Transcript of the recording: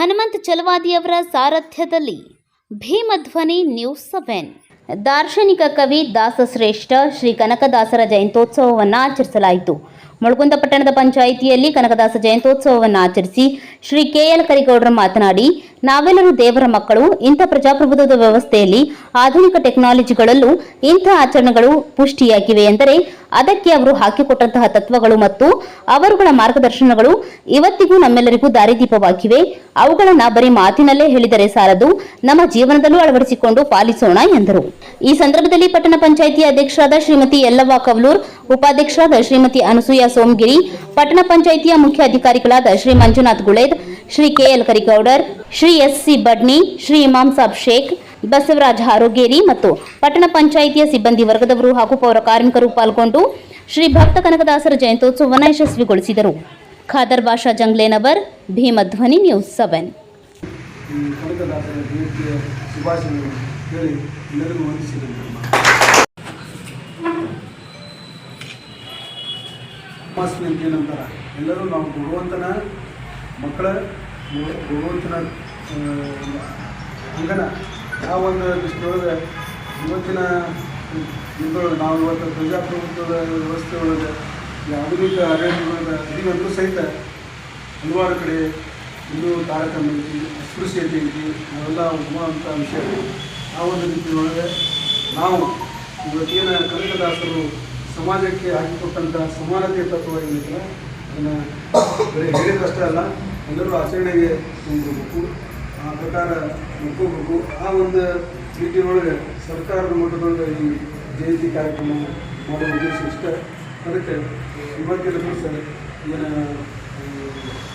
ಹನುಮಂತ್ ಚಲವಾದಿಯವರ ಸಾರಥ್ಯದಲ್ಲಿ Bhimadhwani news seven. ದಾರ್ಶನಿಕ ಕವಿ ದಾಸಶ್ರೇಷ್ಠ ಶ್ರೀ ಕನಕದಾಸರ ಜಯಂತ್ಯೋತ್ಸವವನ್ನು ಆಚರಿಸಲಾಯಿತು. ಮುಳಗುಂದ ಪಟ್ಟಣದ ಪಂಚಾಯಿತಿಯಲ್ಲಿ ಕನಕದಾಸ ಜಯಂತ್ಯೋತ್ಸವವನ್ನು ಆಚರಿಸಿ ಶ್ರೀ ಕೆಎಲ್ ಕರಿಗೌಡರು ಮಾತನಾಡಿ, ನಾವೆಲ್ಲರೂ ದೇವರ ಮಕ್ಕಳು. ಇಂಥ ಪ್ರಜಾಪ್ರಭುತ್ವದ ವ್ಯವಸ್ಥೆಯಲ್ಲಿ ಆಧುನಿಕ ಟೆಕ್ನಾಲಜಿಗಳಲ್ಲೂ ಇಂಥ ಆಚರಣೆಗಳು ಪುಷ್ಟಿಯಾಗಿವೆ ಎಂದರೆ ಅದಕ್ಕೆ ಅವರು ಹಾಕಿಕೊಟ್ಟಂತಹ ತತ್ವಗಳು ಮತ್ತು ಅವರುಗಳ ಮಾರ್ಗದರ್ಶನಗಳು ಇವತ್ತಿಗೂ ನಮ್ಮೆಲ್ಲರಿಗೂ ದಾರಿದೀಪವಾಗಿವೆ. ಅವುಗಳನ್ನು ಬರೀ ಮಾತಿನಲ್ಲೇ ಹೇಳಿದರೆ ಸಾಲದು. ನಮ್ಮ ಜೀವನದಲ್ಲೂ ಅಳವಡಿಸಿಕೊಂಡು ಪಾಲಿಸೋಣ ಎಂದರು. ಈ ಸಂದರ್ಭದಲ್ಲಿ ಪಟ್ಟಣ ಪಂಚಾಯಿತಿ ಅಧ್ಯಕ್ಷರಾದ ಶ್ರೀಮತಿ ಯಲ್ಲವ್ವ ಕವಲೂರ್ ಉಪಾಧ್ಯಕ್ಷರಾದ ಶ್ರೀಮತಿ ಅನಸೂಯ ಸೋಮಗಿರಿ, ಪಟ್ಟಣ ಪಂಚಾಯಿತಿಯ ಮುಖ್ಯ ಅಧಿಕಾರಿಗಳಾದ Shri Manjunath Guled, Shri KL Karigowdar, Shri S C Badni, Shri Imam Sab Sheikh, Basavaraj Harogeri ಮತ್ತು ಪಟ್ಟಣ ಪಂಚಾಯಿತಿಯ ಸಿಬ್ಬಂದಿ ವರ್ಗದವರು ಹಾಗೂ ಪೌರ ಕಾರ್ಮಿಕರು ಪಾಲ್ಗೊಂಡು ಶ್ರೀ ಭಕ್ತ ಕನಕದಾಸರ ಜಯಂತ್ಯೋತ್ಸವವನ್ನು ಯಶಸ್ವಿಗೊಳಿಸಿದರು. Khadar Basha Janglenavar, Bhimadhwani news seven. ಕನಕದಾಸರ ಎಲ್ಲರಿಗೂ ವಂದಿಸಿದರು ಅಂತ ಏನಂತಾರೆ? ಎಲ್ಲರೂ ನಾವು ಭಗವಂತನ ಮಕ್ಕಳ ಭಗ- ಭಗವಂತನ ಅಂಗನ ಆ ಒಂದು ದೃಷ್ಟಿಯೊಳಗೆ ಇವತ್ತಿನ ಇದ್ರೊಳಗೆ ನಾವು ಇವತ್ತು ಪ್ರಜಾಪ್ರಭುತ್ವದ ವ್ಯವಸ್ಥೆ ಒಳಗೆ ಆಧುನಿಕ ಆಡಳಿತದೊಳಗೆ ಇದೀವಂತೂ ಸಹಿತ ಹಲವಾರು ಕಡೆ ಇನ್ನೂ ತಾರತಮ್ಯ ಐತಿ, ಅಸ್ಪೃಶ್ಯತೆ ಐತಿ ಅವೆಲ್ಲ ಒಪ್ಪುವಂಥ ವಿಷಯ. ಆ ಒಂದು ರೀತಿಯೊಳಗೆ ನಾವು ಇವತ್ತೇನ ಕನಕದಾಸರು ಸಮಾಜಕ್ಕೆ ಹಾಕಿಕೊಟ್ಟಂಥ ಸಮಾನತೆ ತತ್ವ ಏನಿದೆ ಅದನ್ನು ಹೇಳಿದಷ್ಟೇ ಅಲ್ಲ, ಎಲ್ಲರೂ ಆಚರಣೆಗೆ ಮುಂದೋಗ್ಬೇಕು ಆ ಪ್ರಕಾರ ನೋಡ್ಕೋಬೇಕು ಆ ಒಂದು ರೀತಿಯೊಳಗೆ ಸರ್ಕಾರದ ಮಟ್ಟದೊಳಗೆ ಈ ಜಯಂತಿ ಕಾರ್ಯಕ್ರಮ ಮಾಡುವ ಉದ್ದೇಶ ಇಷ್ಟ. ಅದಕ್ಕೆ ಇವತ್ತಿನ ದಿವಸ ಏನು